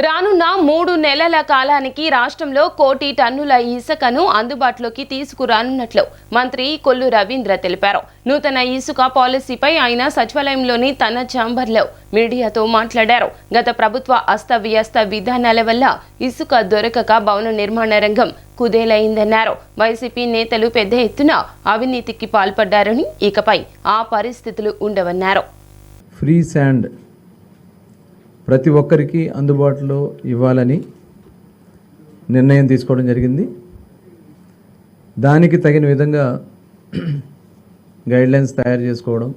రానున్న మూడు నెలల కాలానికి రాష్ట్రంలో కోటి టన్నుల ఇసుకను అందుబాటులోకి తీసుకురానున్నట్లు మంత్రి కొల్లు రవీంద్ర తెలిపారు. నూతన ఇసుక పాలసీపై ఆయన సచివాలయంలోని తన ఛాంబర్లో మీడియాతో మాట్లాడారు. గత ప్రభుత్వ అస్తవ్యస్త విధానాల వల్ల ఇసుక దొరకక భవన నిర్మాణ రంగం కుదేలైందన్నారు. వైసీపీ నేతలు పెద్ద ఎత్తున అవినీతికి పాల్పడ్డారని ఇకపై ఆ పరిస్థితులు ఉండవన్నారు. ఫ్రీ శాండ్ ప్రతి ఒక్కరికి అందుబాటులో ఇవ్వాలని నిర్ణయం తీసుకోవడం జరిగింది. దానికి తగిన విధంగా గైడ్లైన్స్ తయారు చేసుకోవడం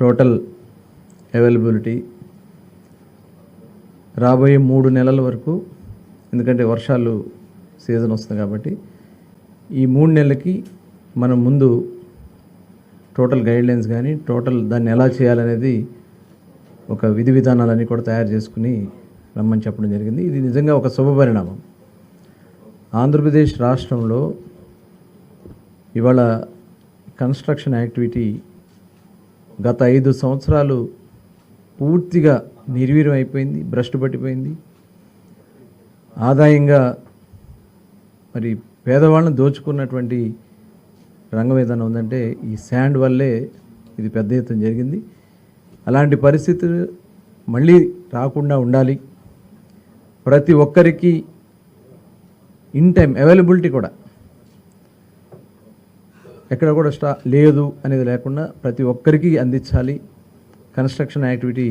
టోటల్ అవైలబిలిటీ రాబోయే మూడు నెలల వరకు ఎందుకంటే వర్షాలు సీజన్ వస్తుంది కాబట్టి ఈ మూడు నెలలకి మనం ముందు టోటల్ గైడ్లైన్స్ కానీ టోటల్ దాన్ని ఎలా చేయాలనేది ఒక విధి విధానాలన్నీ కూడా తయారు చేసుకుని రమ్మని చెప్పడం జరిగింది. ఇది నిజంగా ఒక శుభ పరిణామం. ఆంధ్రప్రదేశ్ రాష్ట్రంలో ఇవాళ కన్స్ట్రక్షన్ యాక్టివిటీ గత ఐదు సంవత్సరాలు పూర్తిగా నిర్వీర్యం అయిపోయింది భ్రష్టు పట్టిపోయింది. ఆదాయంగా మరి పేదవాళ్ళని దోచుకున్నటువంటి రంగం ఏదైనా ఉందంటే ఈ శాండ్ వల్లే ఇది పెద్ద ఎత్తున జరిగింది. అలాంటి పరిస్థితులు మళ్ళీ రాకుండా ఉండాలి. ప్రతి ఒక్కరికి ఇన్ టైం అవైలబిలిటీ కూడా. ఎక్కడ కూడా స్టా లేదు అనేది లేకుండా ప్రతి ఒక్కరికి అందించాలి. కన్స్ట్రక్షన్ యాక్టివిటీ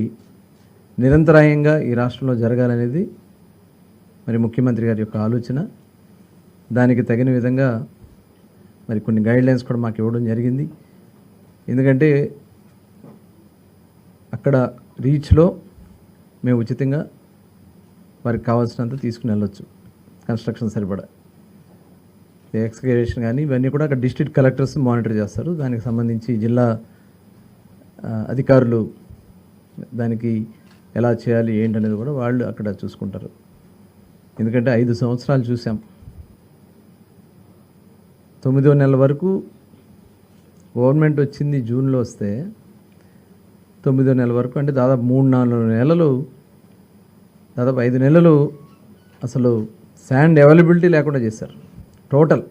నిరంతరాయంగా ఈ రాష్ట్రంలో జరగాలనేది మరి ముఖ్యమంత్రి గారి యొక్క ఆలోచన. దానికి తగిన విధంగా మరి కొన్ని గైడ్లైన్స్ కూడా మాకు ఇవ్వడం జరిగింది. ఎందుకంటే అక్కడ రీచ్లో మేము ఉచితంగా వారికి కావాల్సినంత తీసుకుని వెళ్ళొచ్చు. కన్స్ట్రక్షన్ సరిపడా. ఎక్స్కవేషన్ కానీ ఇవన్నీ కూడా అక్కడ డిస్ట్రిక్ట్ కలెక్టర్స్ మానిటర్ చేస్తారు. దానికి సంబంధించి జిల్లా అధికారులు దానికి ఎలా చేయాలి ఏంటనేది కూడా వాళ్ళు అక్కడ చూసుకుంటారు. ఎందుకంటే ఐదు సంవత్సరాలు చూసాం. తొమ్మిదో నెల వరకు గవర్నమెంట్ వచ్చింది జూన్లో వస్తే తొమ్మిదో నెల వరకు అంటే దాదాపు మూడు నాలుగు నెలలు దాదాపు ఐదు నెలలు అసలు శాండ్ అవైలబిలిటీ లేకుండా చేశారు. టోటల్